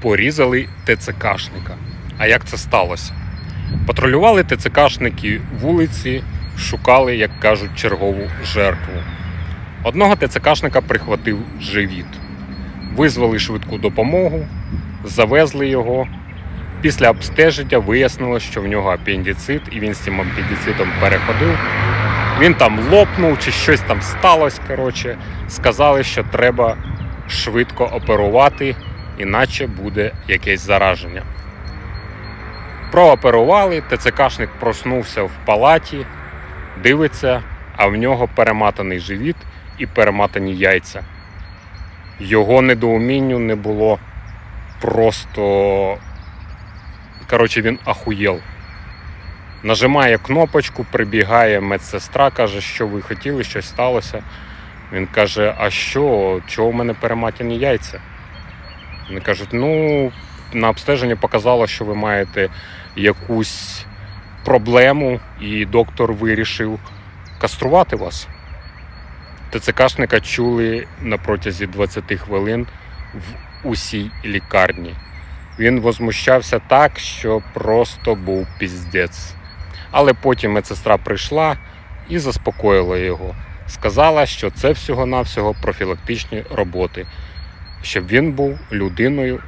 порізали ТЦКшника. А як це сталося? Патрулювали ТЦКшники вулиці, шукали, як кажуть, чергову жертву. Одного ТЦКшника прихватив живіт. Визвали швидку допомогу, завезли його. Після обстеження вияснилось, що в нього апендицит, і він з цим апендицитом переходив. Він там лопнув чи щось там сталося. Коротше, сказали, що треба швидко оперувати, іначе буде якесь зараження. Прооперували, ТЦКшник проснувся в палаті, дивиться, а в нього перематаний живіт і перематані яйця. Його недоумінню не було просто. Коротше, він ахуєл. Нажимає кнопочку, прибігає медсестра, каже, що ви хотіли, щось сталося. Він каже: А що, чого в мене перематані яйця? Вони кажуть, ну, на обстеженні показало, що ви маєте якусь проблему, і доктор вирішив каструвати вас. ТЦКшника чули на протязі 20 хвилин в усій лікарні. Він возмущався так, що просто був піздець. Але потім медсестра прийшла і заспокоїла його. Сказала, що це всього-навсього профілактичні роботи, щоб він був людиною